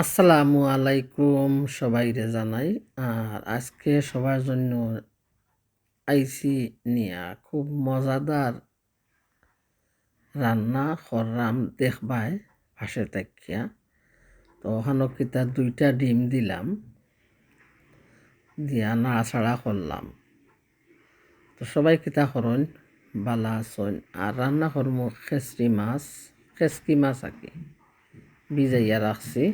আসসালামু আলাইকুম সবাইরে জানাই। আর আজকে সবার জন্য আইসি নিয়া খুব মজাদার রান্না কররাম দেখবাই পাশে তাকিয়া। তো ওখানো কিতা দুইটা ডিম দিলাম, দিয়া নাড়াছাড়া করলাম। তো সবাই কিতা করন, বালা আসন। আর রান্না করমু খেসরি মাছ, খেসকি মাছ আঁকি ভিজাইয়া রাখছি।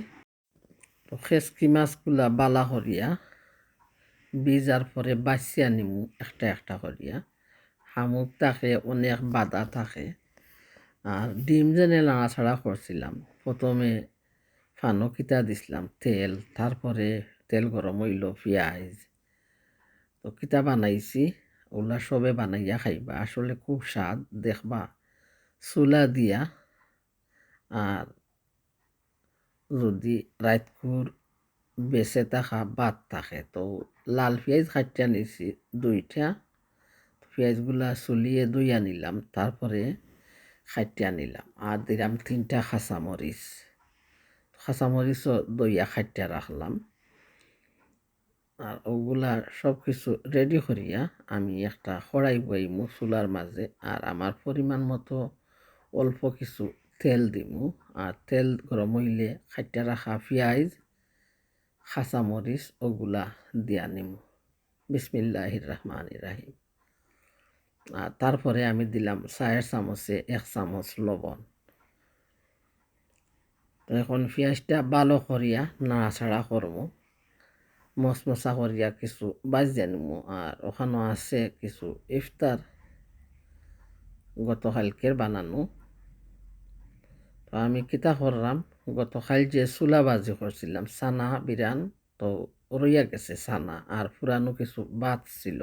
তো খেসকি মাছগুলা বালা করিয়া বীজার পরে বাছিয়া নিমু একটা একটা করিয়া। শামুক থাকে অনেক বাদা থাকে। আর ডিম যেনে নাড়াছাড়া করছিলাম প্রথমে ফানকিতা দিছিলাম, তেল তারপরে তেল গরম হইল, পেঁয়াজ। তো কিতা বানাইছি ওগুলা সবে বানাইয়া খাইবা। আসলে খুব স্বাদ, দেখবা। চুলা দিয়া, আর যদি রাতকুর বেঁচে থাকা বাদ থাকে, তো লাল পেঁয়াজ খাইটা নিছি দুইটা। পেঁয়াজগুলা চুলিয়ে দুইয়া নিলাম তারপরে খাইটা নিলাম আর দিলাম তিনটা খাঁচামরিচ খাঁচামরিচও দইয়া খাইটা রাখলাম আর ওগুলা সব কিছু রেডি করিয়া আমি একটা খড়াই বইমু চুলার মাঝে। আর আমার পরিমাণ মতো অল্প কিছু তেল দিমু। আর তেল গরম হইলে খাইটা রাখা পেঁয়াজ খাঁচামরিচ ওগুলা দিয়া নিমু। বিসমিল্লাহির রহমান রাহিম আর তারপরে আমি দিলাম চায়ের চামচে এক চামচ লবণ। এখন পেঁয়াজটা ভালো করিয়া নাড়াচাড়া করব মশমশা করিয়া কিছু বাজিয়া নিমু আর ওখানে আছে কিছু ইফতার গতকালকের বানানো। তো আমি কিতা করলাম, গতকাল যে চুলা বাজি করছিলাম সানা বিরান তো রইয়া গেছে সানা আর পুরানো কিছু বাদ ছিল।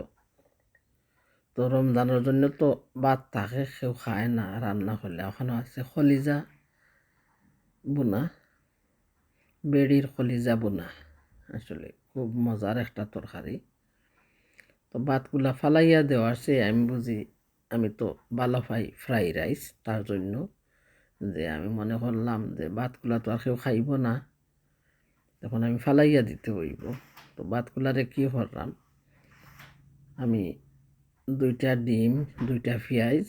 তো রমজানের জন্য তো বাদ থাকে, কেউ খায় না, রান্না করলে। ওখানে আছে খলিজা বোনা, বেড়ির খলিজা বোনা, আসলে খুব মজার একটা তরকারি। তো ভাতগুলা ফালাইয়া দেওয়ার চেয়ে আমি বুঝি আমি তো ভালো পাই ফ্রাই রাইস, তার জন্য যে আমি মনে করলাম যে ভাতগুলা তো আর কেউ খাইব না। তখন আমি ফালাইয়া দিতে হইব। তো ভাতগুলারে কী করলাম? আমি দুইটা ডিম, দুইটা পেঁয়াজ,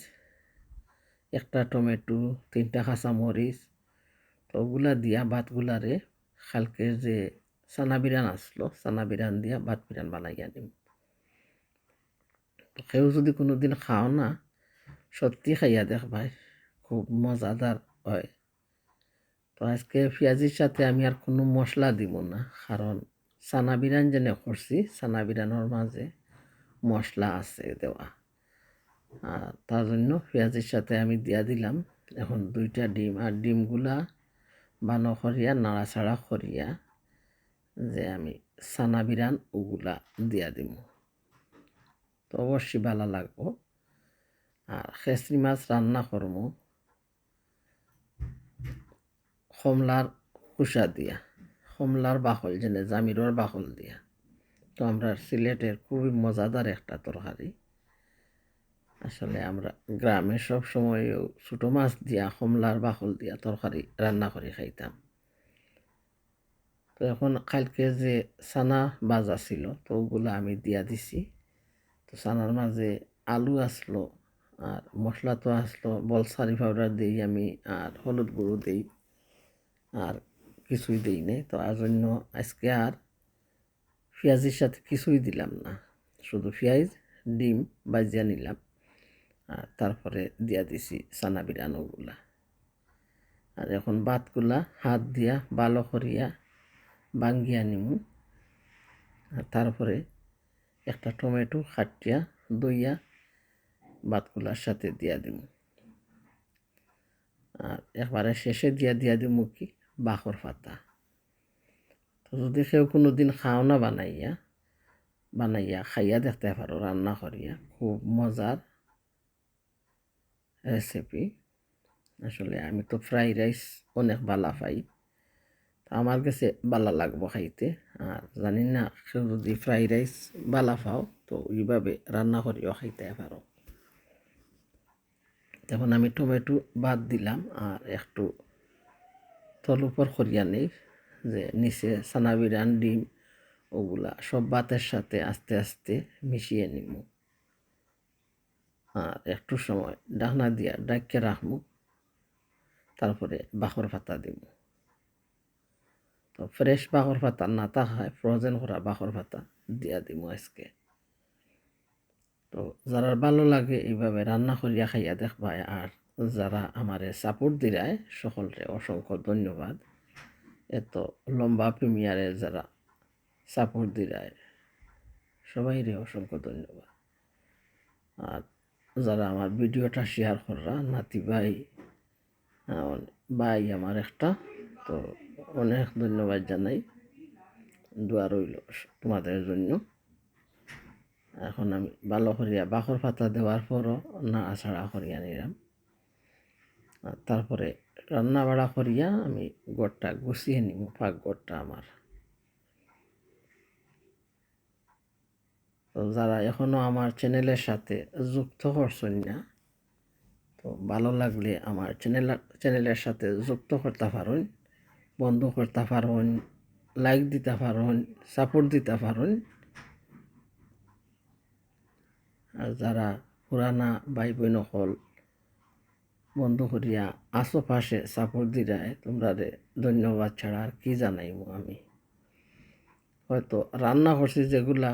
একটা টমেটো, তিনটা কাঁচামরিচ, তো ওগুলা দিয়া ভাতগুলারে খালকে যে সানা বিরান আসলো সানা বিরান দিয়া ভাত বিরান বানাইয়া নিম তো কেউ যদি কোনো দিন খাও না, সত্যি খাইয়া দেখ ভাই। খুব মজাদার হয়। তো আজকে পেঁয়াজির সাথে আমি আর কোনো মশলা দিব না, কারণ সানা বিরান যেনে করছি সানা বিরানোর মাঝে মশলা আছে দেওয়া। আর তার জন্য পেঁয়াজের সাথে আমি দিয়া দিলাম এখন দুইটা ডিম, আর ডিমগুলা বানো করিয়া, নাড়াচাড়া করিয়া যে আমি সানা বিরান ওগুলা দিয়া দিব তো অবশ্যই ভালো লাগবো। আর খেসরি মাছ রান্না করব কমলার কুসা দিয়া কমলার বাহল যেনে জামিরর বাহল দিয়া। তো আমরা সিলেটের খুবই মজাদার একটা তরকারি। আসলে আমরা গ্রামে সব সময় ছোটো মাছ দিয়া কমলার বাহল দিয়া তরকারি রান্না করে খাইতাম। তো এখন কালকে যে সানা বাজা ছিল, তো ওগুলো আমি দিয়া দিছি। তো সানার মাঝে আলু আসলো, আর মশলা তো আসলো, বলসারি পাউডার দিই আমি, আর হলুদ গুঁড়ো দিই। আর কিছুই দিই নেই। তো আর জন্য আজকে আর পেঁয়াজের সাথে কিছুই দিলাম না। শুধু পেঁয়াজ, ডিম বাজিয়া নিলাম। আর তারপরে দিয়া দিছি সানা বিরানোগুলা আর এখন ভাতগুলা হাত দিয়া ভালো করিয়া বাঙ্গিয়া নিমু। আর তারপরে একটা টমেটো খাটিয়া দইয়া ভাতগুলার সাথে দিয়া দিমু। আর একবারে শেষে দিয়া দিয়া দিমু কি? বাখর পাতা তো যদি কেউ কোনো দিন খাও না বানাইয়া বানাইয়া খাইয়া দেখতে পারো, রান্না করিয়া, খুব মজার রেসিপি আসলে আমি তো ফ্রাইড রাইস অনেক বালা পাই। আমার কাছে বালা লাগবো খাইতে। আর জানি না কেউ যদি ফ্রাইড রাইস বালা পাও, তো ওইভাবে রান্না করিও খাইতে পারো। তখন আমি টমেটো বাদ দিলাম, আর একটু তল উপর করিয়া নেই, যে নিচে সানা বিরান ডিম, ওগুলা সব ভাতের সাথে আস্তে আস্তে মিশিয়ে নিব আর একটু সময় ডাকনা দিয়া ডাইকে রাখব তারপরে বাখর পাতা দিব তো ফ্রেশ বাখর পাতা না থাকায় ফ্রোজেন করা বাখর পাতা দিয়া দিব আজকে। তো যারা ভালো লাগে এইভাবে রান্না করিয়া খাইয়া দেখবায় আর যারা আমারে সাপোর্ট দিরায় সকলরে অসংখ্য ধন্যবাদ। এত লম্বা প্রিমিয়ারে যারা সাপোর্ট দিরায়, সবাইরে অসংখ্য ধন্যবাদ। আর যারা আমার ভিডিওটা শেয়ার কররা, নাতি ভাই ভাই আমার একটা, তো অনেক ধন্যবাদ জানাই। দোয়া রইল তোমাদের জন্য। এখন আমি ভালো করিয়া বাখর পাতা দেওয়ার পরও নাড়াচাড়া করিয়া নিলাম। তারপরে রান্না বাড়া করিয়া আমি গোড়টা গুছিয়ে নিব, পাক গোড়টা আমার। তো যারা এখনও আমার চ্যানেলের সাথে যুক্ত করছেন না, তো ভালো লাগলে আমার চ্যানেল, চ্যানেলের সাথে যুক্ত করতে পারুন, বন্ধ করতে পারেন, লাইক দিতে পারেন, সাপোর্ট দিতে পারুন। আর যারা পুরানা ভাই বোন হল বন্ধু করিয়া আশেপাশে সাপোর্ট দিরায় তোমরা ধন্যবাদ ছাড়া আর কি জানাইব আমি? হয়তো রান্না করছি যেগুলা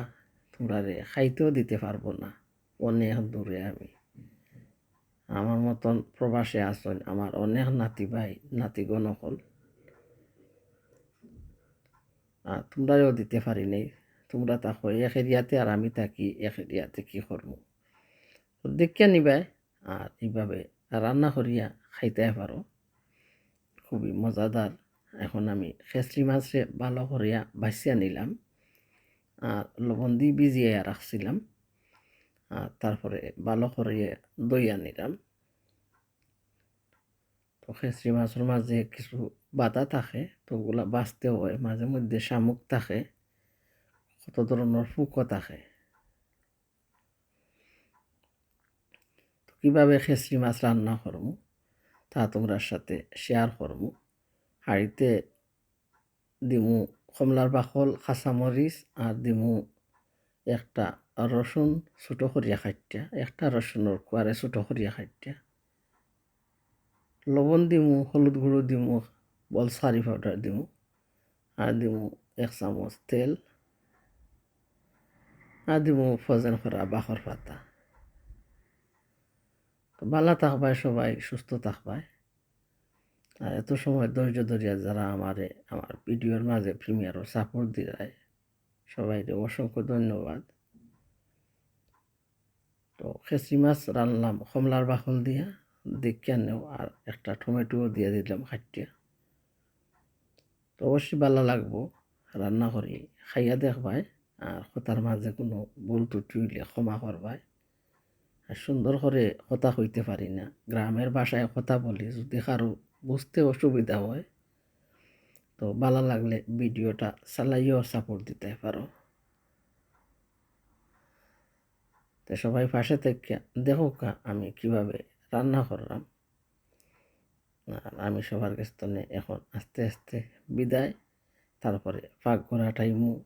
তোমরা রে খাইতেও দিতে পারব না, অনেক দূরে আমি। আমার মতন প্রবাসে আসন আমার অনেক নাতি ভাই নাতিগণ হল আর তোমরাও দিতে পারি নাই। তোমরা থাকো এক এরিয়াতে আর আমি থাকি, এক এরিয়াতে কী করব? দেখিয়া নিবাই, আর এইভাবে রান্না করিয়া খাইতে পারো খুবই মজাদার এখন আমি খেসরি মাছে ভালো করিয়া বাছিয়া নিলাম আর লবণ দিয়ে ভিজিয়ে রাখছিলাম আর তারপরে ভালো করিয়ে দইয়া নিলাম তো খেসরি মাছের মাঝে কিছু বাতা থাকে, তো ওগুলা বাঁচতেও হয়। মাঝে মধ্যে শামুক থাকে। কত ধরনের ফুকও থাকে। কীভাবে খেসরি মাছ রান্না করব, তা তোমরার সাথে শেয়ার করব। হাঁড়িতে দিমু কমলার বাকল, কাঁচামরিচ আর দিমু একটা রসুন ছোটো করিয়া খাইটা একটা রসুনের কুয়ারে ছোটো করিয়া খাইটা লবণ দিমু, হলুদ গুঁড়ো দিমু বল সারি পাউডার দিমু আর দিমু এক চামচ তেল আর দিমু ফজেন করা বাখর পাতা। ভালো থাকবায় সবাই, সুস্থ থাকবায়। আর এত সময় ধৈর্য ধরিয়া যারা আমারে, আমার ভিডিওর মাঝে প্রিমিয়ারও সাপোর্ট দিলায় সবাইকে অসংখ্য ধন্যবাদ। তো খেসি মাছ রানলাম কমলার বাকল দিয়া দেখিয়া নেও আর একটা টমেটোও দিয়ে দিলাম খাটিয়া তো অবশ্যই ভালো লাগবো রান্না করি, খাইয়া দেখবাই আর কথার মাঝে কোনো ভুল ত্রুটি হইলে ক্ষমা করবাই আর সুন্দর করে কথা হইতে পারি না। গ্রামের ভাষায় কথা বলি, যদি কারও বুঝতে অসুবিধা হয়, তো ভালো লাগলে ভিডিওটা চালাইও সাপোর্ট দিতে পারো। তো সবাই পাশে থেকে দেখো কা, আমি কীভাবে রান্না করলাম। আর আমি সবার কাছ এখন আস্তে আস্তে বিদায়। তারপরে পাক করা টাইমও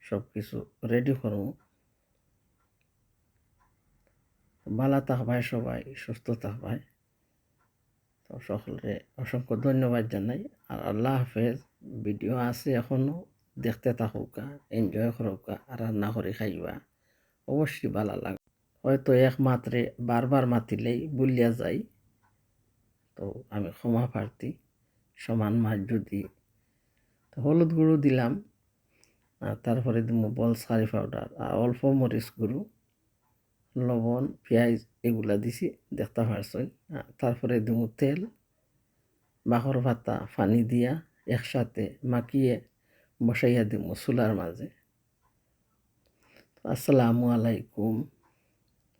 সব কিছু রেডি করব ভালো থাকবাই সবাই, সুস্থ থাকবাই তো সকলরে অসংখ্য ধন্যবাদ জানাই। আর আল্লাহ হাফেজ, ভিডিও আছে এখনও দেখতে থাকুকা এনজয় করুকা রান্না করে খাইবা। অবশ্যই ভালো লাগে হয়তো এক মাত্রে বারবার মাতিলেই বলিয়া যাই। তো আমি ক্ষমা প্রার্থী, সমান মাছ যদি। তো হলুদ গুঁড়ো দিলাম, আর তারপরে দিব বল সারি পাউডার, আর অল্প মরিচ গুঁড়ো। লবণ, পেঁয়াজ এগুলা দিছি, দেখতে পারছেন। তারপরে দিব তেল বাহর ভাতা পানি দিয়া একসাথে মাখিয়ে বসাইয়া দিব চুলার মাঝে। আসসালামু আলাইকুম।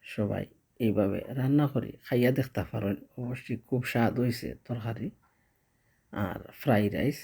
সবাই এইভাবে রান্না করি খাইয়া দেখতে পারেন। অবশ্যই খুব স্বাদ হয়েছে তরকারি আর ফ্রাইড রাইস।